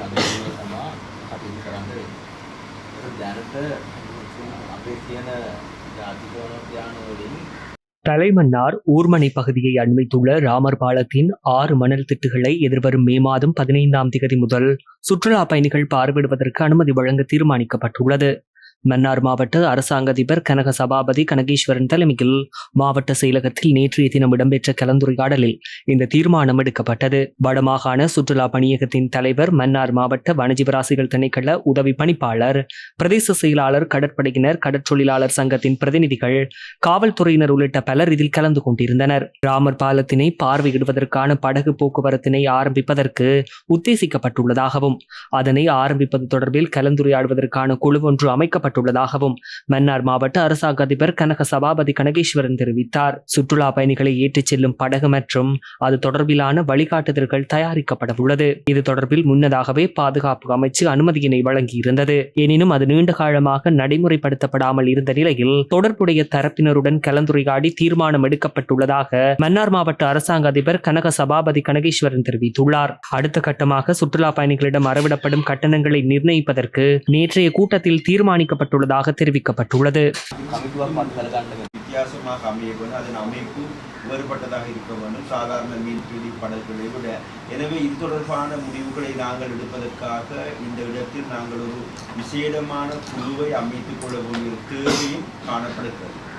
අනුව තමා කටයුතු කරන්න වෙන්නේ. දැනට අපේ තියෙන ජාතිකෝණෝද්‍යාන වලින් தலைமன்னார் ஊர்மனை பகுதியை அண்மித்துள்ள ராமர் பாலத்தின் ஆறு மணல் திட்டுகளை எதிர்வரும் மே மாதம் பதினைந்தாம் தேதி முதல் சுற்றுலா பயணிகள் பார்வையிடுவதற்கு அனுமதி வழங்க தீர்மானிக்கப்பட்டுள்ளது மன்னார் மாவட்ட அரசாங்க அதிபர் கனக சபாபதி கனகேஸ்வரன் தலைமையில் மாவட்ட செயலகத்தில் நேற்றைய தினம் இடம்பெற்ற கலந்துரையாடலில் இந்த தீர்மானம் எடுக்கப்பட்டது. வடமாகாண சுற்றுலா பணியகத்தின் தலைவர் மன்னார் மாவட்ட வனஜீவராசிகள் திணைக்கள உதவி பணிப்பாளர் பிரதேச செயலாளர் கடற்படையினர் கடற்றொழிலாளர் சங்கத்தின் பிரதிநிதிகள் காவல்துறையினர் உள்ளிட்ட பலர் இதில் கலந்து கொண்டிருந்தனர். ராமர் பாலத்தினை பார்வையிடுவதற்கான படகு போக்குவரத்தினை ஆரம்பிப்பதற்கு உத்தேசிக்கப்பட்டுள்ளதாகவும் அதனை ஆரம்பிப்பது தொடர்பில் கலந்துரையாடுவதற்கான குழு ஒன்று வழங்கப்பட்டுள்ளதாகவும் மன்னார் மாவட்ட அரசாங்க அதிபர் கனக சபாபதி கனகேஸ்வரன் தெரிவித்தார். சுற்றுலா பயணிகளை ஏற்றிச் செல்லும் படகு மற்றும் அது தொடர்பிலான வழிகாட்டுதல்கள் தயாரிக்கப்பட உள்ளது. இது தொடர்பில் முன்னதாகவே பாதுகாப்பு அமைச்சு அனுமதியினை வழங்கியிருந்தது. எனினும் அது நீண்ட காலமாக நடைமுறைப்படுத்தப்படாமல் இருந்த நிலையில் தொடர்புடைய தரப்பினருடன் கலந்துரையாடி தீர்மானம் எடுக்கப்பட்டுள்ளதாக மன்னார் மாவட்ட அரசாங்க அதிபர் கனக சபாபதி கனகேஸ்வரன் தெரிவித்துள்ளார். அடுத்த கட்டமாக சுற்றுலா பயணிகளிடம் அறவிடப்படும் கட்டணங்களை நிர்ணயிப்பதற்கு நேற்றைய கூட்டத்தில் மேற்கொள்ளப்பட்டுள்ளதாக தெரிவிக்கப்பட்டுள்ளது. வித்தியாசமாக அமைய அதன் அமைப்பு வேறுபட்டதாக இருக்க வேண்டும். சாதாரண மீன்பிடி படல்களை விட. எனவே இது தொடர்பான முடிவுகளை நாங்கள் எடுப்பதற்காக இந்த இடத்தில் நாங்கள் ஒரு விசேடமான குழுவை அமைத்துக் கொள்ள வேண்டிய தேவையும் காணப்படுகிறது.